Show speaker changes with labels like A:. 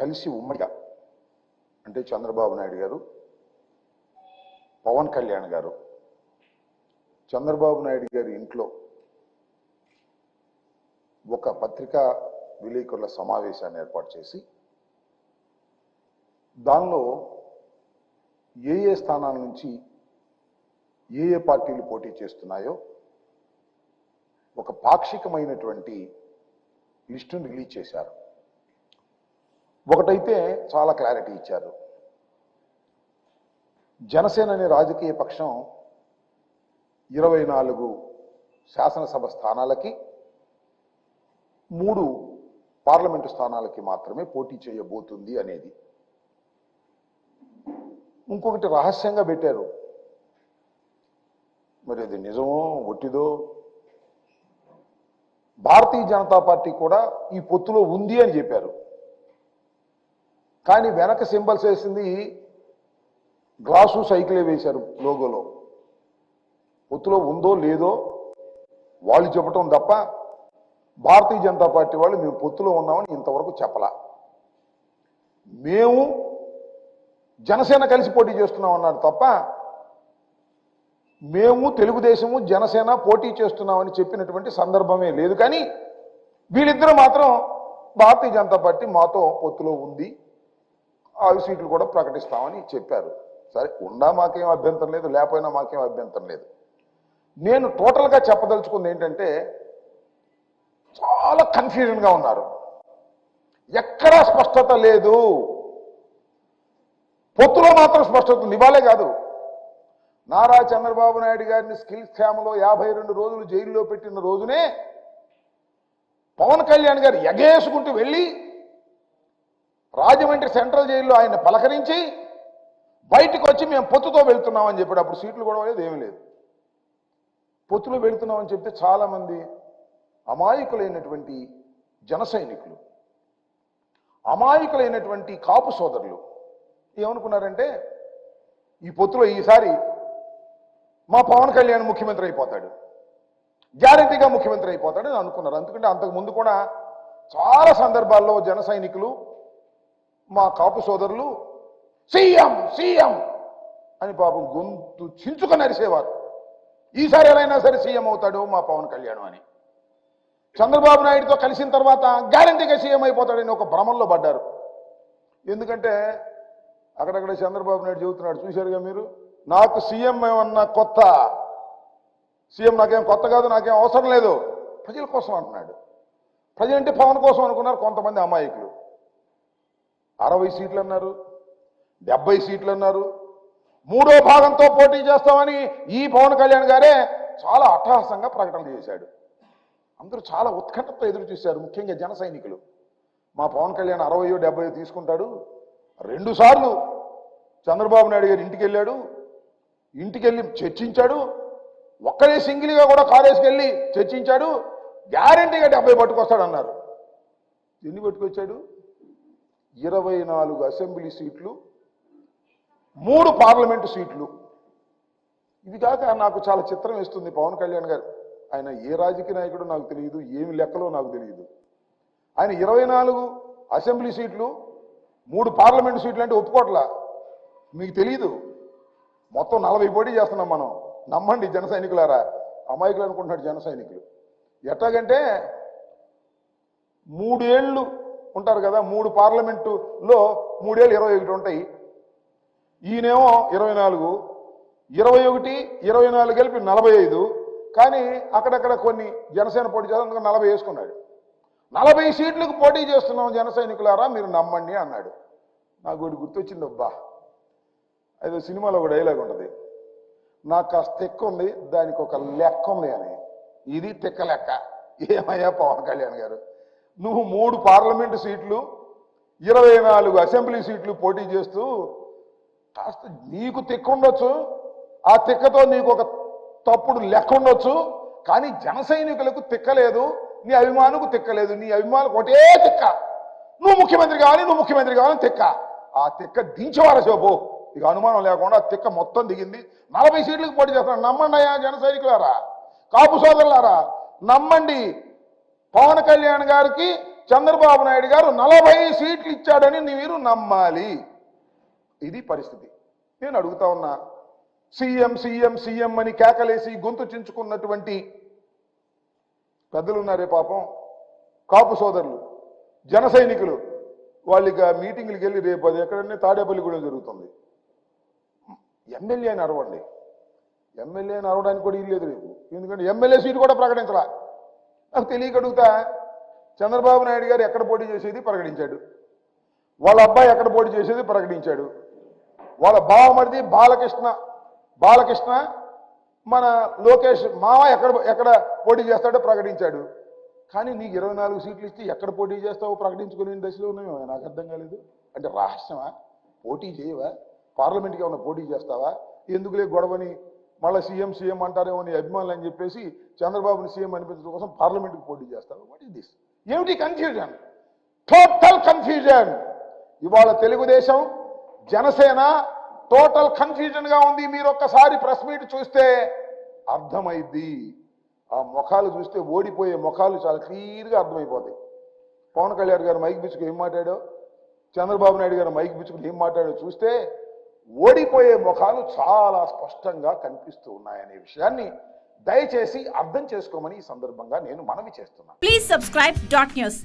A: కలిసి ఉమ్మడిగా అంటే చంద్రబాబు నాయుడు గారు పవన్ కళ్యాణ్ గారు చంద్రబాబు నాయుడు గారి ఇంట్లో ఒక పత్రికా విలేకరుల సమావేశాన్ని ఏర్పాటు చేసి దానిలో ఏ ఏ స్థానాల నుంచి ఏ ఏ పార్టీలు పోటీ చేస్తున్నాయో ఒక పాక్షికమైనటువంటి లిస్టును రిలీజ్ చేశారు. ఒకటైతే చాలా క్లారిటీ ఇచ్చారు. జనసేన అనే రాజకీయ పక్షం ఇరవై నాలుగు శాసనసభ స్థానాలకి మూడు పార్లమెంటు స్థానాలకి మాత్రమే పోటీ చేయబోతుంది అనేది. ఇంకొకటి రహస్యంగా పెట్టారు. మరి అది నిజమో ఒట్టిదో? భారతీయ జనతా పార్టీ కూడా ఈ పొత్తులో ఉంది అని చెప్పారు. కానీ వెనక సింబల్స్ వేసింది గ్లాసు సైకిలే వేశారు లోగోలో. ఒత్తులో ఉందో లేదో వాళ్ళు చెప్పటం తప్ప భారతీయ జనతా పార్టీ వాళ్ళు మేము పొత్తులో ఉన్నామని ఇంతవరకు చెప్పలా. మేము జనసేన కలిసి పోటీ చేస్తున్నాం అన్నారు తప్ప మేము తెలుగుదేశము జనసేన పోటీ చేస్తున్నామని చెప్పినటువంటి సందర్భమే లేదు. కానీ వీళ్ళిద్దరూ మాత్రం భారతీయ జనతా పార్టీ మాతో పొత్తులో ఉంది. ఆరు సీట్లు కూడా ప్రకటిస్తామని చెప్పారు. సరే ఉండా మాకేం అభ్యంతరం లేదు లేకపోయినా మాకేం అభ్యంతరం లేదు. నేను టోటల్గా చెప్పదలుచుకుంది ఏంటంటే చాలా కన్ఫ్యూజన్గా ఉన్నారు. ఎక్కడా స్పష్టత లేదు. పొత్తులో మాత్రం స్పష్టత నివాలే ఇవాళే కాదు. నారా చంద్రబాబు నాయుడు గారిని స్కిల్ క్షేమలో యాభై రెండు రోజులు జైల్లో పెట్టిన రోజునే పవన్ కళ్యాణ్ గారు ఎగేసుకుంటూ వెళ్ళి రాజమండ్రి సెంట్రల్ జైల్లో ఆయన పలకరించి బయటకు వచ్చి మేము పొత్తుతో వెళ్తున్నామని చెప్పాడు అప్పుడు సీట్లు కూడా లేదు ఏమీ లేదు. పొత్తులో వెళ్తున్నామని చెప్తే చాలామంది అమాయకులైనటువంటి జన సైనికులు అమాయకులైనటువంటి కాపు సోదరులు ఏమనుకున్నారంటే ఈ పొత్తులో ఈసారి మా పవన్ కళ్యాణ్ ముఖ్యమంత్రి అయిపోతాడు గ్యారంటీగా ముఖ్యమంత్రి అయిపోతాడు అని అనుకున్నారు. ఎందుకంటే అంతకు ముందు కూడా చాలా సందర్భాల్లో జన సైనికులు మా కాపు సోదరులు సీఎం సీఎం అని పాపం గొంతు చించుకొని అరిసేవారు. ఈసారి ఎలా అయినా సరే సీఎం అవుతాడు మా పవన్ కళ్యాణ్ అని. చంద్రబాబు నాయుడుతో కలిసిన తర్వాత గ్యారంటీగా సీఎం అయిపోతాడని ఒక భ్రమంలో పడ్డారు. ఎందుకంటే అక్కడక్కడ చంద్రబాబు నాయుడు చెబుతున్నాడు చూశారుగా మీరు? నాకు సీఎం ఏమన్నా కొత్త? సీఎం నాకేం కొత్త కాదు నాకేం అవసరం లేదు. ప్రజల కోసం అంటున్నాడు. ప్రజలంటే పవన్ కోసం అనుకున్నారు కొంతమంది అమాయకులు. అరవై సీట్లు అన్నారు డెబ్బై సీట్లు అన్నారు మూడో భాగంతో పోటీ చేస్తామని ఈ పవన్ కళ్యాణ్ గారే చాలా అట్టహాసంగా ప్రకటన చేశాడు. అందరూ చాలా ఉత్కంఠతో ఎదురు చూశారు ముఖ్యంగా జన సైనికులు. మా పవన్ కళ్యాణ్ అరవయో డెబ్బయో తీసుకుంటాడు. రెండు సార్లు చంద్రబాబు నాయుడు గారు ఇంటికి వెళ్ళాడు. ఇంటికి వెళ్ళి చర్చించాడు. ఒక్కడే సింగిల్గా కూడా కాలేజ్కి చర్చించాడు. గ్యారంటీగా డెబ్బై పట్టుకొస్తాడు అన్నారు ఎన్ని పట్టుకొచ్చాడు? ఇరవై నాలుగు అసెంబ్లీ సీట్లు మూడు పార్లమెంటు సీట్లు. ఇది కాక నాకు చాలా చిత్రం వేస్తుంది పవన్ కళ్యాణ్ గారు. ఆయన ఏ రాజకీయ నాయకుడు నాకు తెలియదు ఏమి లెక్కలో నాకు తెలియదు. ఆయన ఇరవై నాలుగు అసెంబ్లీ సీట్లు మూడు పార్లమెంటు సీట్లు అంటే ఒప్పుకోట్లా? మీకు తెలియదు మొత్తం నలభై పోటీ చేస్తున్నాం మనం. నమ్మండి జన సైనికులారా. అమాయకులు అనుకుంటున్నాడు జన సైనికులు. ఎట్లాగంటే మూడేళ్ళు ఉంటారు కదా మూడు పార్లమెంటులో మూడేళ్ళు ఇరవై ఒకటి ఉంటాయి. ఈయనేమో ఇరవై నాలుగు ఇరవై ఒకటి ఇరవై నాలుగు కలిపి నలభై ఐదు. కానీ అక్కడక్కడ కొన్ని జనసేన పోటీ చేస్తాం నలభై వేసుకున్నాడు. నలభై సీట్లకు పోటీ చేస్తున్నాం జన సైనికులారా మీరు నమ్మండి అన్నాడు. నాకు ఒకటి గుర్తొచ్చింది అబ్బా. అదే సినిమాలో ఒక డైలాగ్ ఉంటుంది. నాకు కాస్త తెక్క ఉంది దానికి ఒక లెక్క ఉంది అని. ఇది తెక్క లెక్క. ఏమయ్యా పవన్ కళ్యాణ్ గారు? నువ్వు మూడు పార్లమెంటు సీట్లు ఇరవై నాలుగు అసెంబ్లీ సీట్లు పోటీ చేస్తూ కాస్త నీకు తిక్కుండొచ్చు. ఆ తిక్కతో నీకు ఒక తప్పుడు లెక్క ఉండొచ్చు కానీ జన సైనికులకు తిక్కలేదు నీ అభిమానులకు తిక్కలేదు. నీ అభిమానులకు ఒకటే తిక్క. నువ్వు ముఖ్యమంత్రి కావాలి నువ్వు ముఖ్యమంత్రి కావాలని తిక్క. ఆ తిక్క దించేవారా శోభు ఇక అనుమానం లేకుండా తిక్క మొత్తం దిగింది. నలభై సీట్లకు పోటీ చేస్తున్నాడు నమ్మండి అయ్యా జన సైనికులారా కాపు సోదరులారా నమ్మండి. పవన్ కళ్యాణ్ గారికి చంద్రబాబు నాయుడు గారు నలభై సీట్లు ఇచ్చాడని మీరు నమ్మాలి. ఇది పరిస్థితి. నేను అడుగుతా ఉన్నా సీఎం సీఎం సీఎం అని కేకలేసి గొంతు చించుకున్నటువంటి పెద్దలు ఉన్నారే పాపం. కాపు సోదరులు జన సైనికులు వాళ్ళకి ఇక మీటింగ్లకు వెళ్ళి రేపు అది ఎక్కడన్నా తాడేపల్లి కూడా జరుగుతుంది. ఎమ్మెల్యే అని అరవండి. ఎమ్మెల్యే అని అరవడానికి కూడా ఇల్లేదు రేపు. ఎందుకంటే ఎమ్మెల్యే సీటు కూడా ప్రకటించలా. నాకు తెలియక అడుగుతా చంద్రబాబు నాయుడు గారు ఎక్కడ పోటీ చేసేది ప్రకటించాడు. వాళ్ళ అబ్బాయి ఎక్కడ పోటీ చేసేది ప్రకటించాడు. వాళ్ళ బావమరిది బాలకృష్ణ. బాలకృష్ణ మన లోకేష్ మామ ఎక్కడ ఎక్కడ పోటీ చేస్తాడో ప్రకటించాడు. కానీ నీకు ఇరవై నాలుగు సీట్లు ఇస్తే ఎక్కడ పోటీ చేస్తావో ప్రకటించుకునే దశలో ఉన్నాయో నాకు అర్థం కాలేదు. అంటే రహస్యమా? పోటీ చేయవా? పార్లమెంట్కి ఏమైనా పోటీ చేస్తావా? ఎందుకులే గొడవని మళ్ళీ సీఎం సీఎం అంటారేమో నీ అభిమానులు అని చెప్పేసి చంద్రబాబుని సీఎం అనిపించడం కోసం పార్లమెంట్కి పోటీ చేస్తారు. వాట్ ఈస్ దిస్ ఏమిటి కన్ఫ్యూజన్ టోటల్ కన్ఫ్యూజన్ ఇవాళ తెలుగుదేశం జనసేన టోటల్ కన్ఫ్యూజన్గా ఉంది. మీరు ఒక్కసారి ప్రెస్ మీట్ చూస్తే అర్థమైద్ది. ఆ ముఖాలు చూస్తే ఓడిపోయే ముఖాలు చాలా క్లియర్గా అర్థమైపోతాయి. పవన్ కళ్యాణ్ గారు మైక్ బిచ్చుకు ఏం మాట్లాడో చంద్రబాబు నాయుడు గారు మైక్ బిచ్చుకుని ఏం మాట్లాడో చూస్తే ఓడిపోయే ముఖాలు చాలా స్పష్టంగా కనిపిస్తూ ఉన్నాయనే విషయాన్ని దయచేసి అర్థం చేసుకోమని ఈ సందర్భంగా నేను మనవి చేస్తున్నాను.
B: Please subscribe dot news